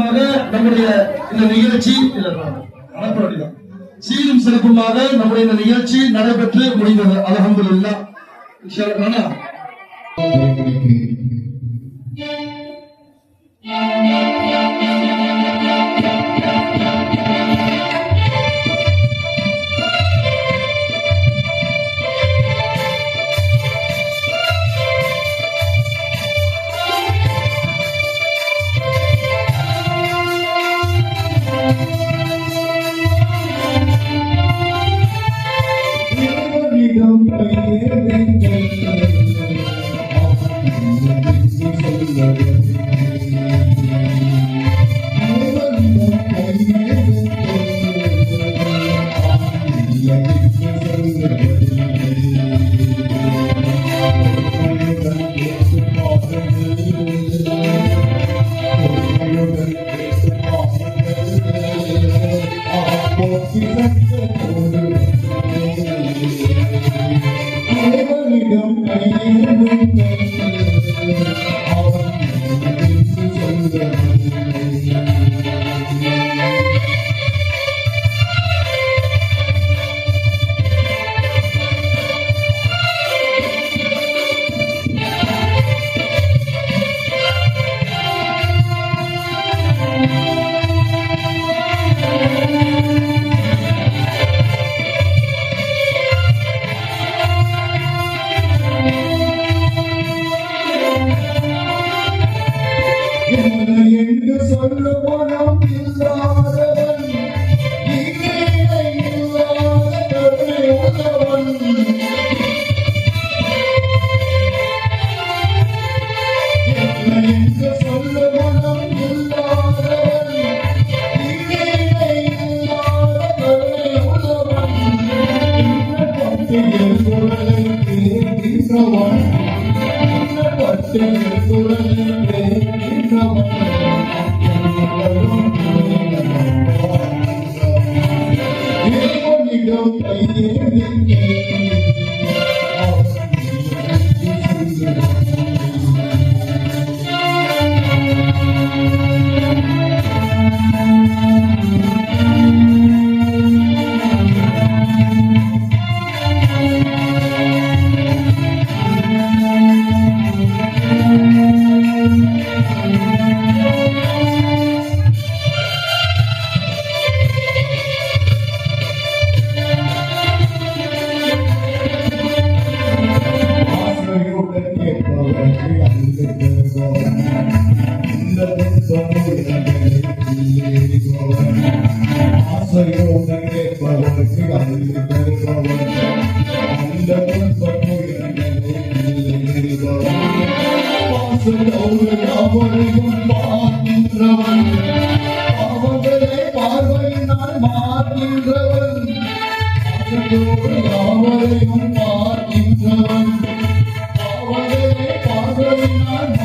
சிறப்புமாக நம்முடைய இந்த நிகழ்ச்சி அனுப்பவேண்டிதான் சீரும் சிறப்புமாக நம்முடைய இந்த நிகழ்ச்சி நடைபெற்று முடிந்தது. அலகம்துல்லா Lord.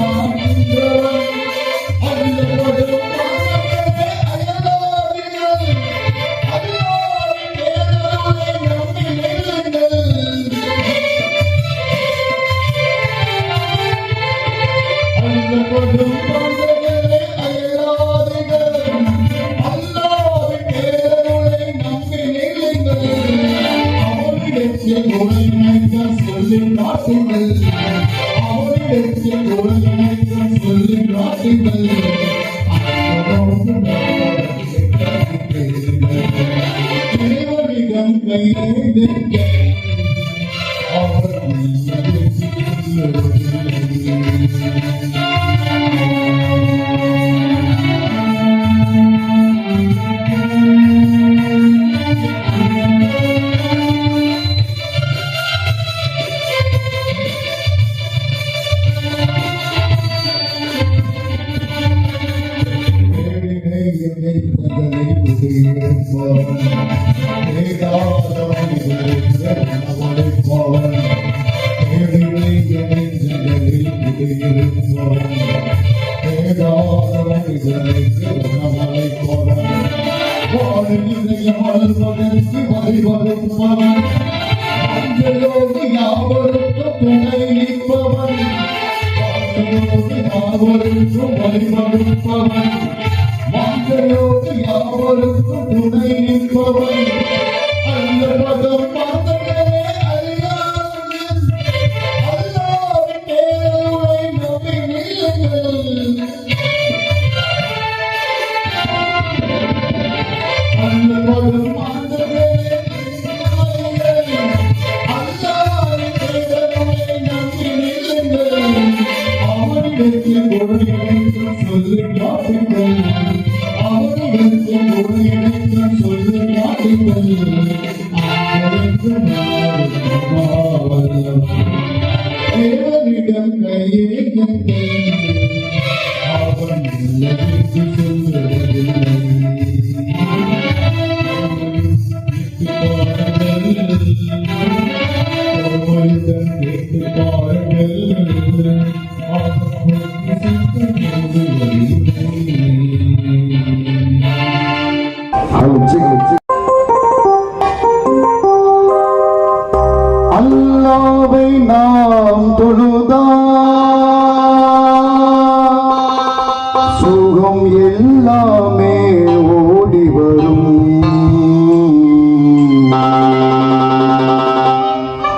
Amen. end.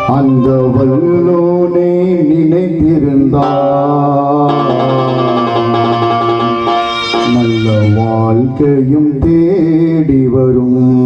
அந்த வல்லோனே நினைத்திருந்தார். நல்ல வாழ்க்கையும் தேடி வரும்.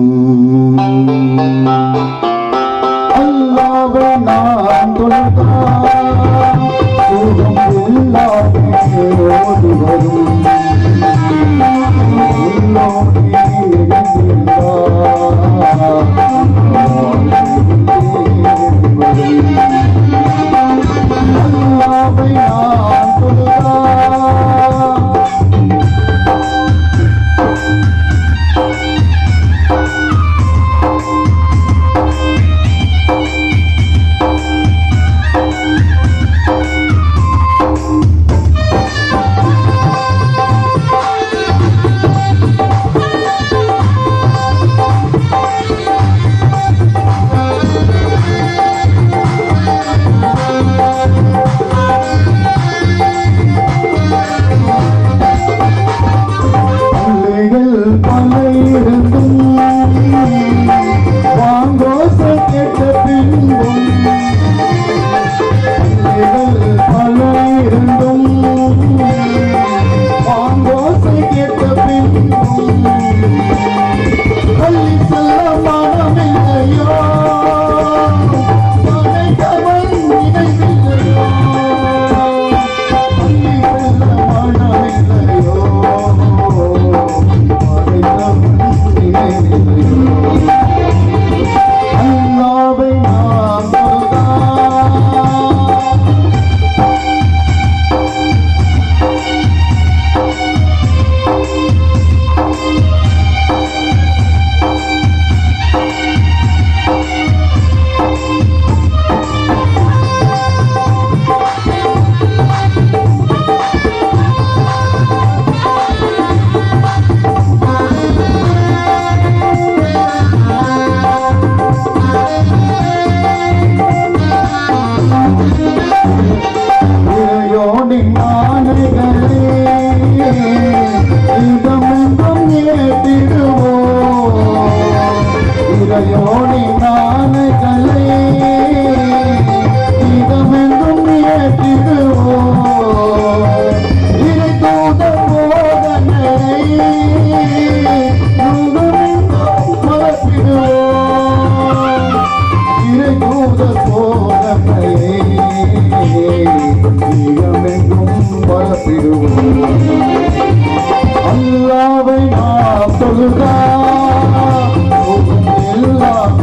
I'm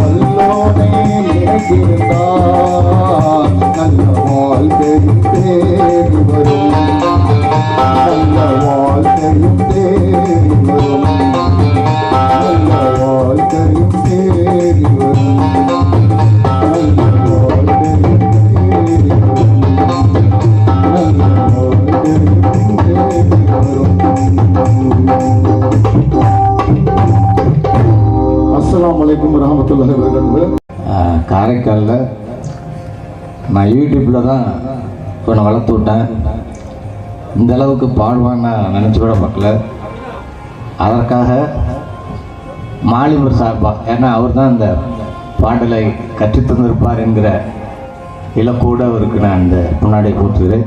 alone in the dark. வலைக்கும் ரஹமத்துல்லாஹி காரைக்காலில் நான் யூடியூப்பில் தான் இவனை வளர்த்து விட்டேன். இந்த அளவுக்கு பாடுவான்னு நினச்சி கூட பார்க்கல. அதற்காக மாலிமர் சார்பாக ஏன்னா அவர் தான் இந்த பாடலை கற்றுத் தந்திருப்பார் என்கிற இலக்கோடு அவருக்கு நான் இந்த முன்னாடி போட்டுகிறேன்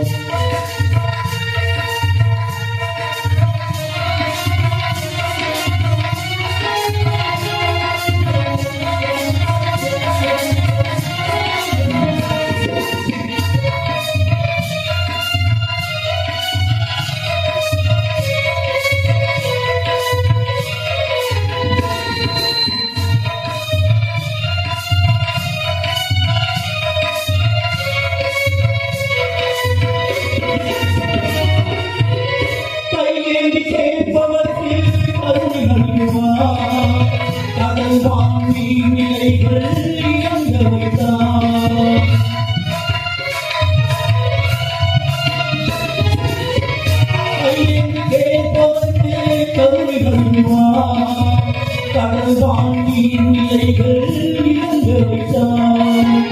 வாங்கி நிலைகள் இயங்க வைத்தார்.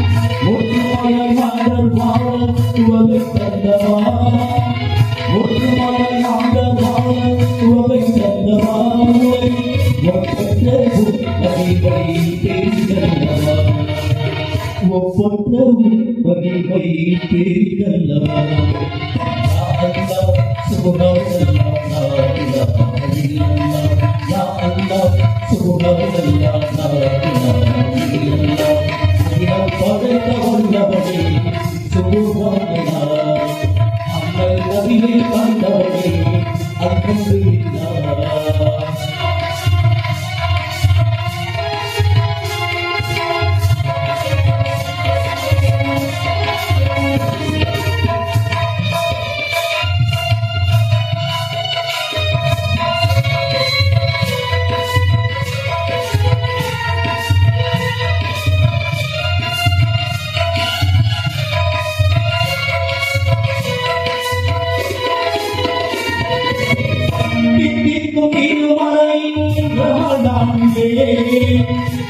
முற்றுமாய I'm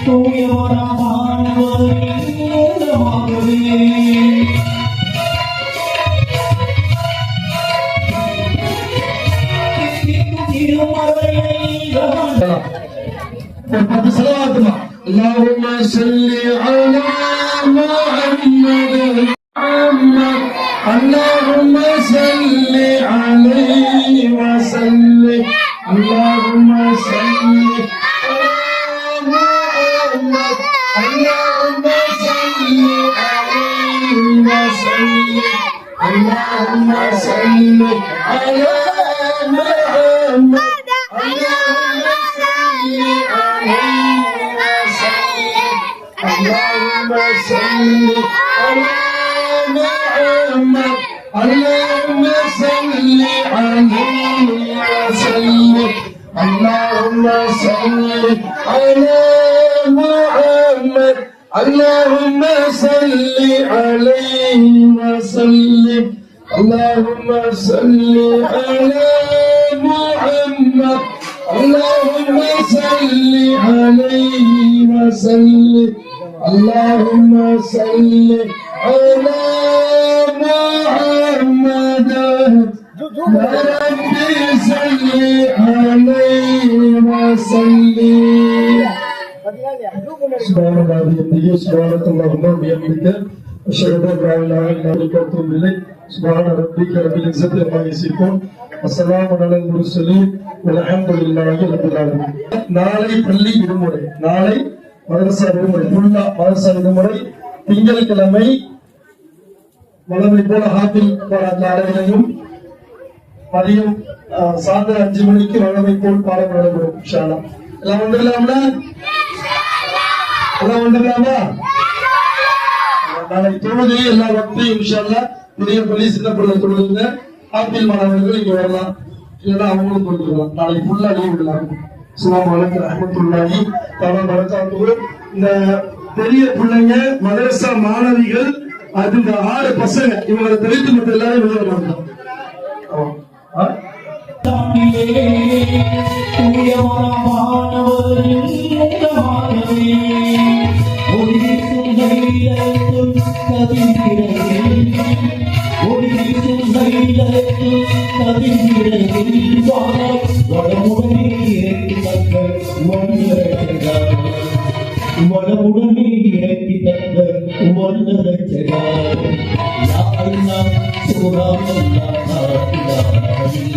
তুমি ওরা ভান اللهم صل على محمد صل على محمد اللهم صل عليه وسلم اللهم صل على محمد اللهم صل عليه وسلم اللهم صل على محمد اللهم صل عليه وسلم. اللهم صل على محمد اللهم صل عليه وسلم اللهم صل على محمد يا ربي صل عليه وسلم سبحان الله بحمده سبحانك اللهم وبحمدك أشهد أن لا إله إلا أنت أتوب إليك سبحان ربك رب العزة عما يصفون وسلام على المرسلين والحمد لله رب العالمين நாளை பள்ளி விடுமுறை நாளை மதரசா விடுமுறை ஃபுல்லா மதரசா விடுமுறை திங்கட்கிழமை வளமை போல ஹாப்பில் போராட்ட அளவிலையும் மதியம் அஹ், சாயந்தரம் அஞ்சு மணிக்கு வளமை போல் பாடம் நடைபெறும் இன்ஷா அல்லாஹ். எல்லாம் வந்துடலாம்ல எல்லாம் வந்துடலாமா நாளை தொழுது எல்லா வக்தையும் இன்ஷா அல்லாஹ் புதிய பள்ளி சின்ன பிள்ளை தொழுதுங்க ஆப்பிள் மாணவர்கள் இங்க வரலாம். இல்லைன்னா அவங்களும் கொடுத்துக்கலாம் நாளைக்கு ஃபுல்லா லீவ் விடலாம் சுலாம் வழக்கு ரஹமத்துல்லாஹி தலா வரக்காத்து இந்த பெரிய பிள்ளைங்க மதரசா மாணவிகள் அது இந்த ஆறு பசங்க இவங்களை தவிர்த்து மட்டும் எல்லாரும் வெளியே மாணவர் ஆமா.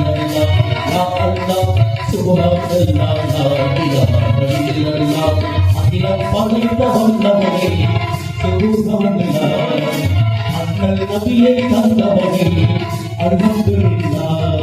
இல்லல்லாஹ் யா அல்லாஹ் சுப்ஹானல்லாஹ் லா இலாஹ இல்லல்லாஹ் அகிலம் படைத்த வல்லவனே சுப்ஹானல்லாஹ் அண்ணல் நபியை தந்தவனே Alhamdulillah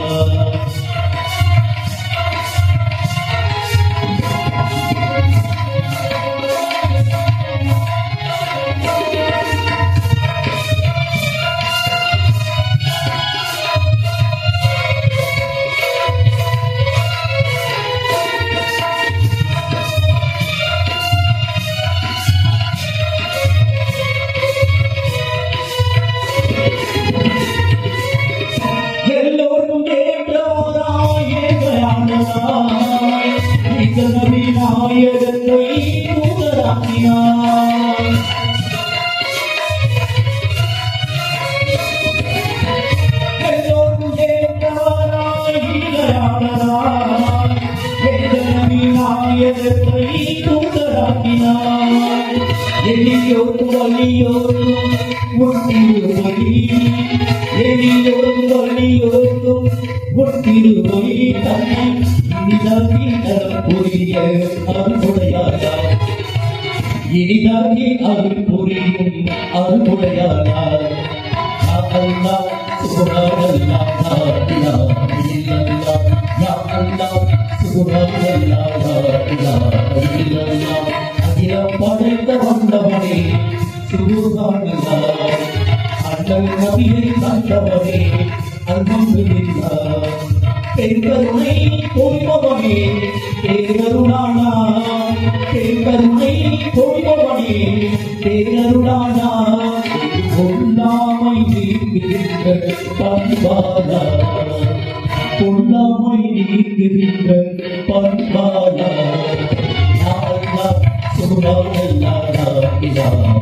எளியோரும் வலியோரும் ஒட்டிருவடி எளியோரும் வலியோரும் ஒட்டிருவடி தன்னை இனிதாக்கி தரப்புரிய அருளுடையாரா அருள் புரியும் அருளுடையாரா அல்லாஹ் சுப்ஹானல்லாஹ் அண்ணல் நபியை தந்தவனே அல்ஹம்துலில்லாஹ் பெருங்கருணை பொய்பவனே பேரருளானா பெருங்கருணை பொய்பவனே பேரருளானா பொல்லாமை நீக்குகின்ற பொல்லாமை நீக்குகின்ற Allah